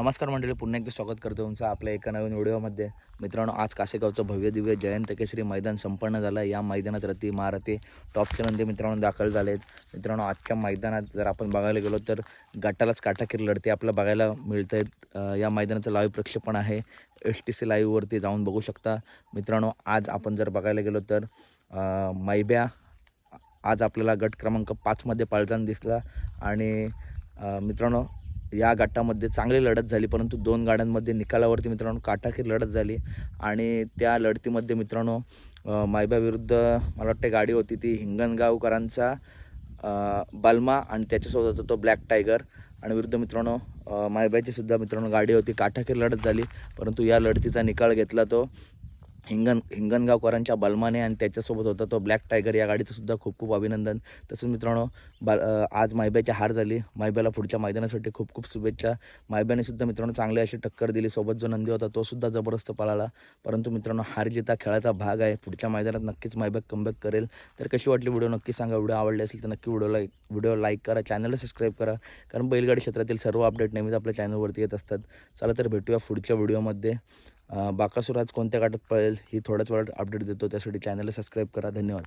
नमस्कार मंडळी पुन्हा एकदा स्वागत करतो तुमचं आपल्या एका नवीन व्हिडिओमध्ये. मित्रांनो आज कासेगावचं भव्य दिव्य जयंत केसरी मैदान संपन्न झालं. या मैदानात रती महारथी टॉप नंदी मित्रांनो दाखल झाले आहेत मित्रांनो आजच्या मैदानात जर आपण बघायला गेलो तर गटालाच काटाकीर लढते आपल्याला बघायला मिळत आहेत या मैदानाचं लाईव्ह प्रक्षेपण आहे. एस टी सी लाईव्हवरती जाऊन बघू शकता. मित्रांनो आज आपण जर बघायला गेलो तर मैब्या आज आपल्याला गट क्रमांक पाचमध्ये पाळताना दिसला. आणि मित्रांनो या गटामध्ये चांगली लढत झाली परंतु दोन गाड्यांमध्ये निकालावरती मित्रांनो काटाखीर लढत झाली. आणि त्या लढतीमध्ये मित्रांनो मायबाविरुद्ध विरुद्ध मला वाटते गाडी होती ती हिंगणगावकरांचा अं, बल्मा आणि त्याच्यासोबत होता तो ब्लॅक टायगर. आणि विरुद्ध मित्रांनो अं, मायबाची सुद्धा मित्रांनो गाडी होती काटाकीर लढत झाली परंतु या लढतीचा निकाल घेतला तो. हिंगण हिंगणगावकरांच्या बलमाने आणि त्याच्यासोबत होता तो ब्लॅक टायगर या गाडीचं सुद्धा खूप खूप अभिनंदन. तसंच मित्रांनो बा आज मायब्याची हार झाली. मायब्याला पुढच्या मैदानासाठी खूप खूप शुभेच्छा. मायब्याने सुद्धा मित्रांनो चांगली अशी टक्कर दिली. सोबत जो नंदी होता तो सुद्धा जबरदस्त पळाला. परंतु मित्रांनो हार जिता खेळाचा भाग आहे. पुढच्या मैदानात नक्कीच मायबॅक कमबॅक करेल. तर कशी वाटली व्हिडिओ नक्की सांगा. व्हिडिओ आवडले असेल तर नक्की व्हिडिओला व्हिडिओ लाईक करा. चॅनलला सबस्क्राईब करा. कारण बैलगाडी क्षेत्रातील सर्व अपडेट नेहमीच आपल्या चॅनलवरती येत असतात. चला तर भेटूया पुढच्या व्हिडिओमध्ये बाकासूर आज कोणत्या गाठात पळेल ही थोड्याच वेळात अपडेट देतो. त्यासाठी चॅनलला सबस्क्राईब करा. धन्यवाद.